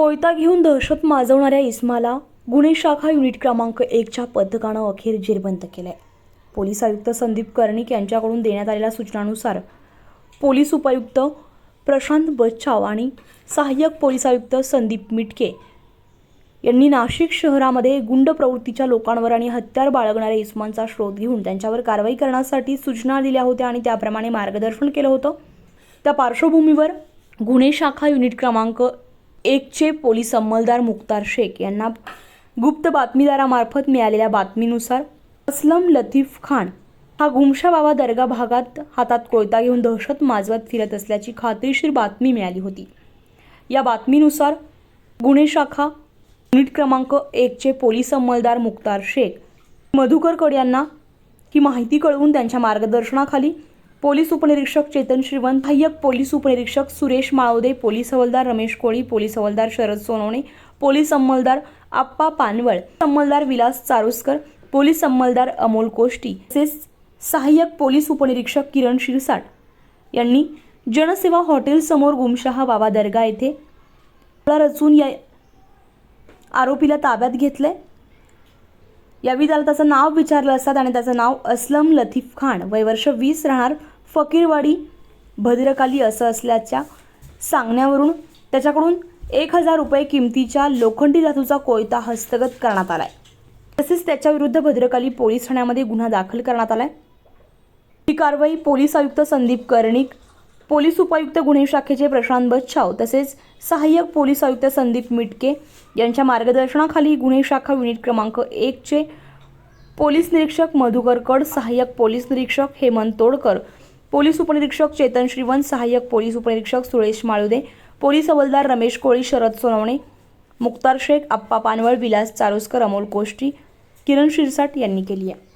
कोयता घेऊन दहशत माजवणाऱ्या इस्माला गुन्हे शाखा युनिट क्रमांक एकच्या पथकानं अखेर जेरबंद केलंय. पोलीस आयुक्त संदीप कर्णिक यांच्याकडून देण्यात आलेल्या सूचनानुसार पोलीस उपायुक्त प्रशांत बच्छाव आणि सहाय्यक पोलीस आयुक्त संदीप मिटके यांनी नाशिक शहरामध्ये गुंड प्रवृत्तीच्या लोकांवर आणि हत्यार बाळगणाऱ्या इस्मांचा शोध घेऊन त्यांच्यावर कारवाई करण्यासाठी सूचना दिल्या होत्या आणि त्याप्रमाणे मार्गदर्शन केलं होतं. त्या पार्श्वभूमीवर गुन्हे शाखा युनिट क्रमांक एकचे पोलीस अंमलदार मुक्तार शेख यांना गुप्त बातमीदारामार्फत मिळालेल्या बातमीनुसार असलम लतीफ खान हा गुमशाबाबा दर्गा भागात हातात कोयता घेऊन दहशत माजवत फिरत असल्याची खात्रीशीर बातमी मिळाली होती. या बातमीनुसार गुन्हे शाखा युनिट क्रमांक एकचे पोलीस अंमलदार मुक्तार शेख मधुकर कड यांना ही माहिती कळवून त्यांच्या मार्गदर्शनाखाली पोलीस उपनिरीक्षक चेतन श्रीवंत सहाय्यक पोलीस उपनिरीक्षक सुरेश माळवदे पोलीस हवालदार रमेश कोळी पोलीस हवालदार शरद सोनवणे पोलीस अंमलदार आप्पा पानवळ अंमलदार विलास चारुसकर पोलीस अंमलदार अमोल कोष्टी तसेच सहाय्यक पोलीस उपनिरीक्षक किरण शिरसाट यांनी जनसेवा हॉटेलसमोर गुमशहा बाबा दर्गा येथे रचून या आरोपीला ताब्यात घेतलंय. यावेळी त्याला त्याचं नाव विचारलं असतात आणि त्याचं नाव असलम लतीफ खान. वय वर्ष वीस राहणार फकीरवाडी भद्रकाली असं असल्याच्या सांगण्यावरून त्याच्याकडून एक हजार रुपये किमतीच्या लोखंडी धातूचा कोयता हस्तगत करण्यात आलाय. तसेच त्याच्याविरुद्ध भद्रकाली पोलीस ठाण्यामध्ये गुन्हा दाखल करण्यात आलाय. ही कारवाई पोलीस आयुक्त संदीप कर्णिक पोलीस उपायुक्त गुन्हे शाखेचे प्रशांत बच्छाव तसेच सहाय्यक पोलीस आयुक्त संदीप मिटके यांच्या मार्गदर्शनाखाली गुन्हे शाखा युनिट क्रमांक एकचे पोलीस निरीक्षक मधुकर कड सहाय्यक पोलीस निरीक्षक हेमंत तोडकर पोलीस उपनिरीक्षक चेतन श्रीवंत सहाय्यक पोलीस उपनिरीक्षक सुरेश माळुदे पोलीस हवलदार रमेश कोळी शरद सोनवणे मुक्तार शेख आप्पा पानवळ विलास चारोस्कर अमोल कोष्टी किरण शिरसाट यांनी केली आहे.